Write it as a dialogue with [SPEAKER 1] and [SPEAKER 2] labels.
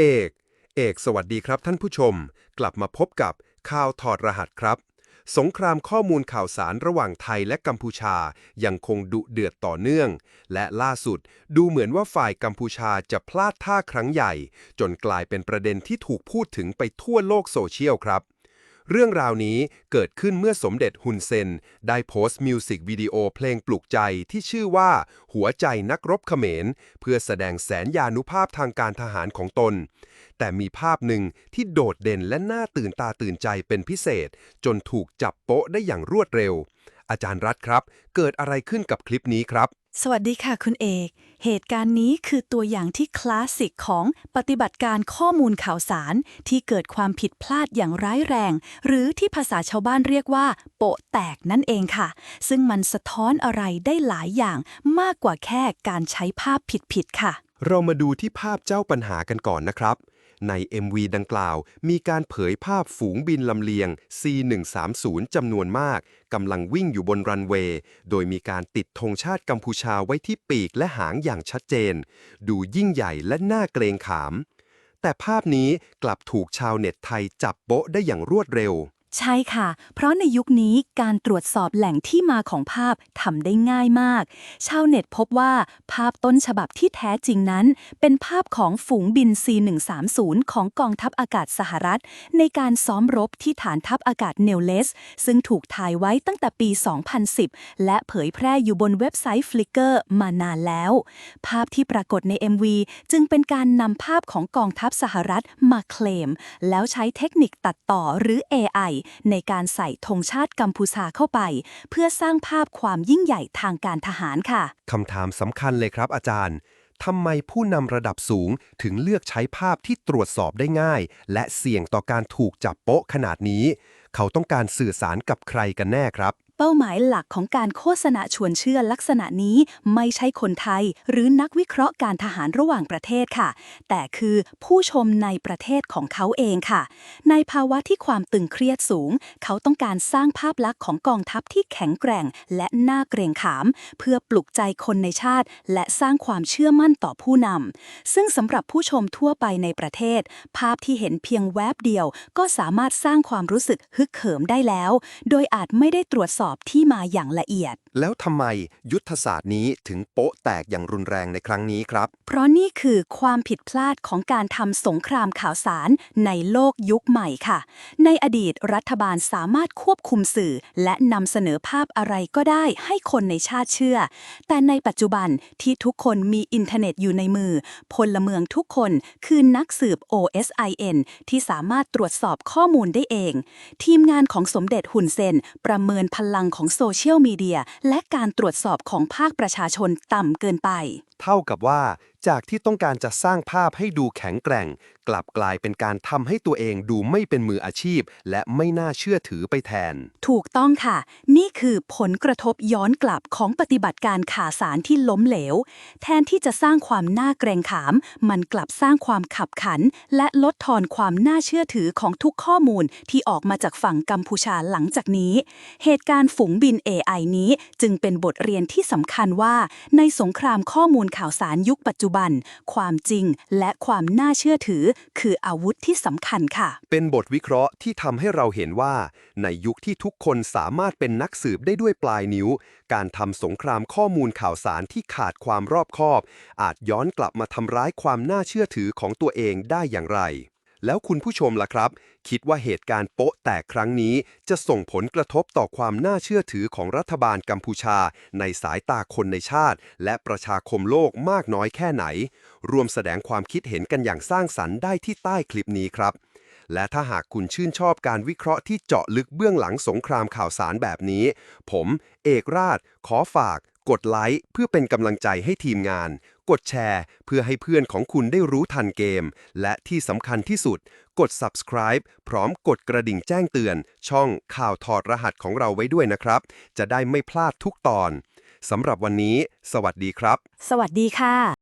[SPEAKER 1] เอก เอกสวัสดีครับท่านผู้ชม กลับมาพบกับข่าวถอดรหัสครับ สงครามข้อมูลข่าวสารระหว่างไทยและกัมพูชายังคงดุเดือดต่อเนื่อง และล่าสุดดูเหมือนว่าฝ่ายกัมพูชาจะพลาดท่าครั้งใหญ่ จนกลายเป็นประเด็นที่ถูกพูดถึงไปทั่วโลกโซเชียลครับ เรื่องราวนี้เกิดขึ้นเมื่อสมเด็จฮุนเซน ได้โพสต์มิวสิกวิดีโอเพลงปลุกใจที่ชื่อว่า หัวใจนักรบเขมร เพื่อแสดงแสนยานุภาพทางการทหารของตน แต่มีภาพหนึ่งที่โดดเด่นและน่าตื่นตาตื่นใจเป็นพิเศษ จนถูกจับโป๊ะได้อย่างรวดเร็ว อาจารย์รัฐครับ เกิดอะไรขึ้นกับคลิปนี้ครับ
[SPEAKER 2] สวัสดีค่ะคุณเอก เหตุการณ์นี้คือตัวอย่างที่คลาสสิกของปฏิบัติการข้อมูลข่าวสาร ที่เกิดความผิดพลาดอย่างร้ายแรง หรือที่ภาษาชาวบ้านเรียกว่า โปะแตกนั่นเองค่ะ ซึ่งมันสะท้อนอะไรได้หลายอย่างมากกว่าแค่การใช้ภาพผิดๆค่ะ
[SPEAKER 1] เรามาดูที่ภาพเจ้าปัญหากันก่อนนะครับ ใน MV ดังกล่าว มีการเผยภาพฝูงบินลำเลียง C130 จำนวนมากกำลังวิ่งอยู่บนรันเวย์ โดยมีการติดธงชาติกัมพูชาไว้ที่ปีกและหางอย่างชัดเจน ดูยิ่งใหญ่และน่าเกรงขาม แต่ภาพนี้กลับถูกชาวเน็ตไทยจับโป๊ะได้อย่างรวดเร็ว
[SPEAKER 2] ใช่ค่ะ เพราะในยุคนี้การตรวจสอบแหล่งที่มาของภาพทำได้ง่ายมาก ชาวเน็ตพบว่าภาพต้นฉบับที่แท้จริงนั้น เป็นภาพของฝูงบิน C130 ของกองทัพอากาศสหรัฐ ในการซ้อมรบที่ฐานทัพอากาศเนลเลส ซึ่งถูกถ่ายไว้ตั้งแต่ปี 2010 และเผยแพร่อยู่บนเว็บไซต์ Flickr มานานแล้ว ภาพที่ปรากฏใน MV จึงเป็นการนำภาพของกองทัพสหรัฐมาเคลม แล้วใช้เทคนิคตัดต่อหรือ AI ในการใส่ธงชาติกัมพูชาเข้าไป เพื่อสร้างภาพความยิ่งใหญ่ทางการทหารค่ะ
[SPEAKER 1] คำถามสำคัญเลยครับอาจารย์ทำไมผู้นำระดับสูงถึงเลือกใช้ภาพที่ตรวจสอบได้ง่าย และเสี่ยงต่อการถูกจับโป๊ะขนาดนี้ เขาต้องการสื่อสารกับใครกันแน่ครับ
[SPEAKER 2] เป้าหมายหลักของการโฆษณาชวนเชื่อลักษณะนี้ไม่ใช่คนไทย หรือนักวิเคราะห์การทหารระหว่างประเทศค่ะ แต่คือผู้ชมในประเทศของเขาเองค่ะ ในภาวะที่ความตึงเครียดสูง เขาต้องการสร้างภาพลักษณ์ของกองทัพที่แข็งแกร่ง และน่าเกรงขาม เพื่อปลุกใจคนในชาติ และสร้างความเชื่อมั่นต่อผู้นำซึ่งสำหรับผู้ชมทั่วไปในประเทศ ภาพที่เห็นเพียงแวบเดียว ก็สามารถสร้างความรู้สึกฮึกเหิมได้แล้ว โดยอาจไม่ได้ตรวจสอบที่มาอย่างละเอียด
[SPEAKER 1] แล้วทำไมยุทธศาสตร์นี้ถึงโป๊ะแตกอย่างรุนแรงในครั้งนี้ครับ
[SPEAKER 2] เพราะนี่คือความผิดพลาดของการทำสงครามข่าวสารในโลกยุคใหม่ค่ะ ในอดีตรัฐบาลสามารถควบคุมสื่อ และนำเสนอภาพอะไรก็ได้ให้คนในชาติเชื่อ แต่ในปัจจุบันที่ทุกคนมีอินเทอร์เน็ตอยู่ในมือ พลเมืองทุกคนคือนักสืบ OSIN ที่สามารถตรวจสอบข้อมูลได้เอง ทีมงานของสมเด็จหุ่นเซนประเมินพลังของโซเชียลมีเดียและการตรวจสอบของภาคประชาชนต่ำเกินไป
[SPEAKER 1] เท่ากับว่าจากที่ต้องการจะสร้างภาพให้ดูแข็งแกร่ง กลับกลายเป็นการทำให้ตัวเองดูไม่เป็นมืออาชีพ และไม่น่าเชื่อถือไปแทน
[SPEAKER 2] ถูกต้องค่ะ นี่คือผลกระทบย้อนกลับของปฏิบัติการข่าสารที่ล้มเหลว แทนที่จะสร้างความน่าเกรงขาม มันกลับสร้างความขับขัน และลดทอนความน่าเชื่อถือของทุกข้อมูลที่ออกมาจากฝั่งกัมพูชาหลังจากนี้ เหตุการณ์ฝูงบิน AI นี้จึงเป็นบทเรียนที่สำคัญว่า ในสงครามข้อมูลข่าวสารยุคปัจจุบัน ความจริงและความน่าเชื่อถือคืออาวุธที่สำคัญค่ะ
[SPEAKER 1] เป็นบทวิเคราะห์ที่ทำให้เราเห็นว่า ในยุคที่ทุกคนสามารถเป็นนักสืบได้ด้วยปลายนิ้ว การทำสงครามข้อมูลข่าวสารที่ขาดความรอบคอบ อาจย้อนกลับมาทำร้ายความน่าเชื่อถือของตัวเองได้อย่างไร แล้วคุณผู้ชมล่ะครับ คิดว่าเหตุการณ์โป๊ะแตกครั้งนี้ จะส่งผลกระทบต่อความน่าเชื่อถือของรัฐบาลกัมพูชา ในสายตาคนในชาติ และประชาคมโลกมากน้อยแค่ไหน รวมแสดงความคิดเห็นกันอย่างสร้างสรรค์ได้ที่ใต้คลิปนี้ครับ และถ้าหากคุณชื่นชอบการวิเคราะห์ที่เจาะลึกเบื้องหลังสงครามข่าวสารแบบนี้ ผม เอกราช ขอฝาก กดไลค์เพื่อเป็นกำลังใจให้ทีมงาน กดแชร์เพื่อให้เพื่อนของคุณได้รู้ทันเกม และที่สำคัญที่สุด กด subscribe พร้อมกดกระดิ่งแจ้งเตือน ช่องข่าวถอดรหัสของเราไว้ด้วยนะครับ จะได้ไม่พลาดทุกตอนสำหรับวันนี้ สวัสดีครับ
[SPEAKER 2] สวัสดีค่ะ